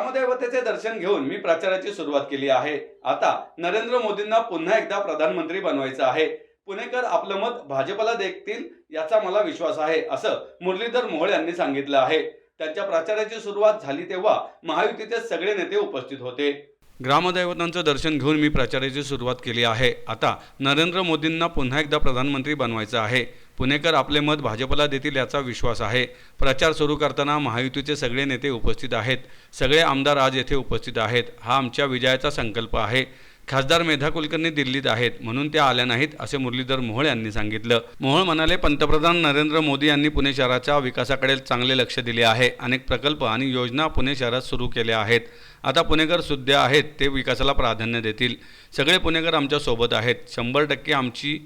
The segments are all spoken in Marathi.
देवतेचे दर्शन घेऊन मी प्रचाराची सुरुवात केली आहे. आता नरेंद्र मोदींना पुन्हा एकदा प्रधानमंत्री बनवायचं आहे. पुणेकर आपलं मत भाजपला देखतील याचा मला विश्वास आहे असं मुरलीधर मोहोळ यांनी सांगितलं आहे. त्यांच्या प्रचाराची सुरुवात झाली तेव्हा महायुतीचे सगळे नेते उपस्थित होते. ग्रामदैवतांचं दर्शन घेऊन मी प्रचाराची सुरुवात केली आहे. आता नरेंद्र मोदींना पुन्हा एकदा प्रधानमंत्री बनवायचं आहे. पुणेकर आपले मत भाजपला देतील याचा विश्वास आहे. प्रचार सुरू करताना महायुतीचे सगळे नेते उपस्थित आहेत. सगळे आमदार आज येथे उपस्थित आहेत. हा आमच्या विजयाचा संकल्प आहे. खासदार मेधा कुलकर्णी दिल्लीत आहेत म्हणून त्या आल्या नाहीत असे मुरलीधर मोहोळ यांनी सांगितलं. मोहोळ म्हणाले पंतप्रधान नरेंद्र मोदी यांनी पुणे शहराच्या विकासाकडे चांगले लक्ष दिले आहे. अनेक प्रकल्प आणि योजना पुणे शहरात सुरू केल्या आहेत. आता पुणेकर सुद्धा आहेत ते विकासाला प्राधान्य देतील. सगळे पुणेकर आमच्यासोबत आहेत. शंभर टक्के आमची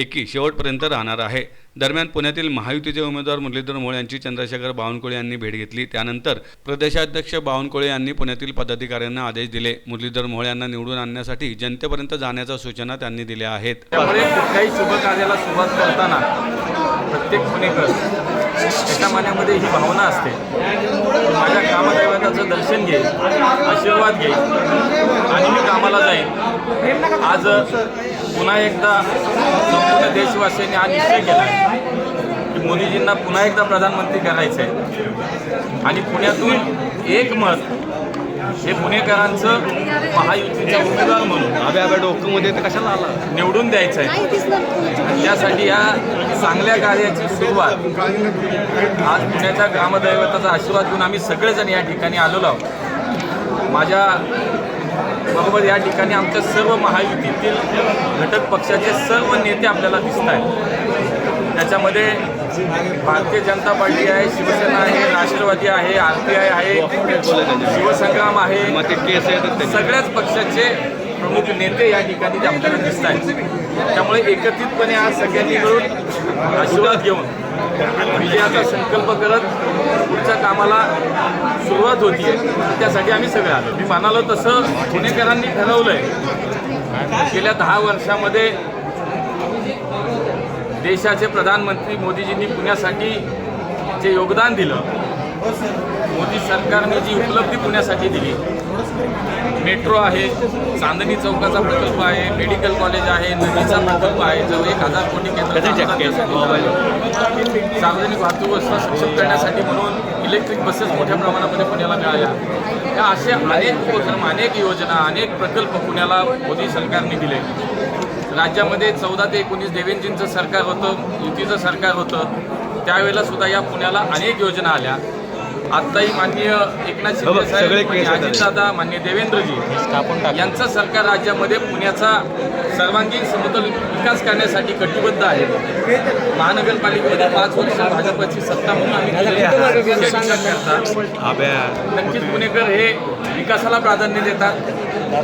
एकी शेवटपर्यंत राहणार आहे. दरम्यान पुण्यातील महायुतीचे उमेदवार मुरलीधर मोहोळ यांची चंद्रशेखर बावनकुळे यांनी भेट घेतली. त्यानंतर प्रदेशाध्यक्ष बावनकुळे यांनी पुण्यातील पदाधिकाऱ्यांना आदेश दिले. मुरलीधर मोहोळ यांना निवडून आणण्यासाठी जनतेपर्यंत जाण्याच्या सूचना त्यांनी दिल्या आहेत. कुठल्याही शुभकार्याला सुरुवात करताना प्रत्येक पुणेकर त्याच्या मनामध्ये ही भावना असते. माझ्या कामदैवताचं दर्शन घेईल आशीर्वाद घेईल आणि मी कामाला जाईल आज पुन्हा एकदा संपूर्ण देशवासियांनी हा निश्चय केला की मोदीजींना पुन्हा एकदा प्रधानमंत्री करायचं आहे. आणि पुण्यातून एक मत हे पुणेकरांचं महायुतीचा उमेदवार म्हणून आब्या आब्या डोकं तर कशाला आला? निवडून द्यायचं आहे. त्यासाठी या चांगल्या कार्याची सुरुवात आज पुण्याच्या ग्रामदैवताचा आशीर्वाद घेऊन आम्ही सगळेजण या ठिकाणी आलेलो आहोत. माझ्या बरोबर या ठिकाणी आमच्या सर्व महायुतीतील घटक पक्षाचे सर्व नेते आपल्याला दिसत आहेत. त्याच्यामध्ये भारतीय जनता पार्टी आहे शिवसेना आहे राष्ट्रवादी आहे आर पी आय आहे शिवसंग्राम आहे. ते केस सगळ्याच पक्षाचे प्रमुख नेते या ठिकाणी ते आपल्याला दिसत आहेत. त्यामुळे एकत्रितपणे आज सगळ्यांनी मिळून आशीर्वाद घेऊन विजयाचा संकल्प करत पुढच्या कामाला सुरुवात होती त्यासाठी आम्ही सगळे आलो. मी म्हणालो तसं पुणेकरांनी ठरवलंय. गेल्या दहा वर्षामध्ये देशाचे प्रधानमंत्री मोदीजींनी पुण्यासाठी जे योगदान दिलं मोदी सरकारने जी उपलब्धी पुण्यासाठी दिली मेट्रो आहे चांदणी चौकाचा प्रकल्प आहे मेडिकल कॉलेज आहे नदीचा प्रकल्प आहे जवळ एक हजार कोटी केंद्र सार्वजनिक वाहतूक व्यवस्था सक्षम करण्यासाठी म्हणून इलेक्ट्रिक बसेस मोठ्या प्रमाणामध्ये पुण्याला मिळाल्या. या असे अनेक उपक्रम अनेक योजना अनेक प्रकल्प पुण्याला मोदी सरकारने दिले. राज्यामध्ये चौदा ते एकोणीस देवेंजींचं सरकार होतं युतीचं सरकार होतं. त्यावेळेला सुद्धा या पुण्याला अनेक योजना आल्या. आत्ताही माननीय एकनाथ शिंदे साहेब माननीय अजितदादा माननीय देवेंद्रजी यांचं सरकार राज्यामध्ये पुण्याचा सर्वांगीण समतोल विकास करण्यासाठी कटिबद्ध आहे. महानगरपालिकेमध्ये पाच वर्ष भाजपची सत्ता म्हणून आम्ही नक्कीच पुणेकर हे विकासाला प्राधान्य देतात.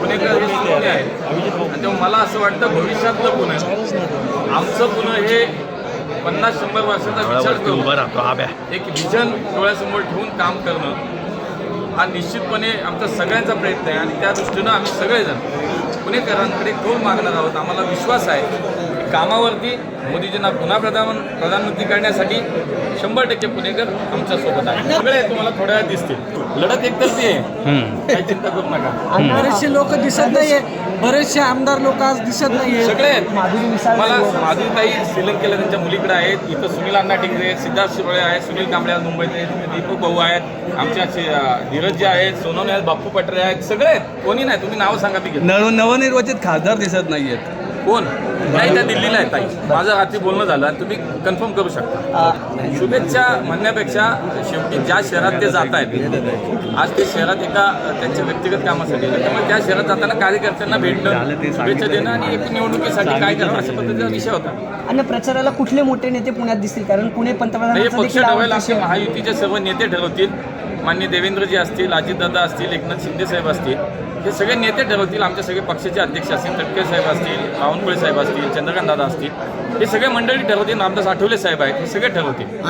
पुणेकर हे पुणे आहे. आणि तेव्हा मला असं वाटतं भविष्यातलं पुणे. आमचं पुणे हे पन्नास शंभर वर्षाचा विचार करून एक विजन डोळ्यासमोर ठेवून काम करणं हा निश्चितपणे आमचा सगळ्यांचा प्रयत्न आहे. आणि त्या दृष्टीनं आम्ही सगळेजण पुणेकरांकडे कौल मागणार आहोत. आम्हाला विश्वास आहे. कामावरती मोदीजींना पुन्हा प्रधान प्रधानमंत्री करण्यासाठी शंभर टक्के पुणेकर आमच्यासोबत आहे सगळे तुम्हाला थोड्या वेळात दिसतील. लढत एकतर्फी आहे. काही चिंता करू नका. बरेचसे लोक दिसत नाहीये. बरेचसे आमदार लोक आज दिसत नाहीये. सगळे मला माधुरीताई श्रीलंकेला त्यांच्या मुलीकडे आहेत. इथं सुनील अण्णा टिकरे आहेत. सिद्धार्थ शिरोळे आहेत. सुनील कांबळे आज मुंबईत आहेत. दीपक भाऊ आहेत. आमच्या अं, धीरजजी आहेत. सोनवणे आहेत. बाप्पू पटरे आहेत. सगळे आहेत. कोणी नाही. तुम्ही नावं सांगा मी नवनिर्वाचित खासदार दिसत नाहीयेत. कोण? नाही त्या दिल्लीला आहेत ताई. माझं रात्री बोलणं झालं आणि तुम्ही कन्फर्म करू शकता. शुभेच्छा म्हणण्यापेक्षा शेवटी ज्या शहरात ते जात आहेत आज ते शहरात एका त्यांच्या व्यक्तिगत कामासाठी. त्यामुळे त्या शहरात जाताना कार्यकर्त्यांना भेटणं शुभेच्छा देणं आणि एक निवडणुकीसाठी काय करणं अशा पद्धतीचा विषय होता. आणि प्रचाराला कुठले मोठे नेते पुण्यात दिसतील? कारण पुणे हे पंतप्रधानांचं पक्ष ठरवायला आमचे महायुतीचे सर्व नेते ठरवतील. मान्य देवेंद्रजी असतील अजितदादा असतील एकनाथ शिंदे साहेब असतील. हे सगळे नेते ठरवतील आमचे सगळे पक्षाचे अध्यक्ष असतील तटके साहेब असतील बावनकुळे साहेब असतील चंद्रकांत दादा असतील हे सगळे मंडळी ठरवतील रामदास आठवले साहेब आहेत हे सगळे ठरवतील.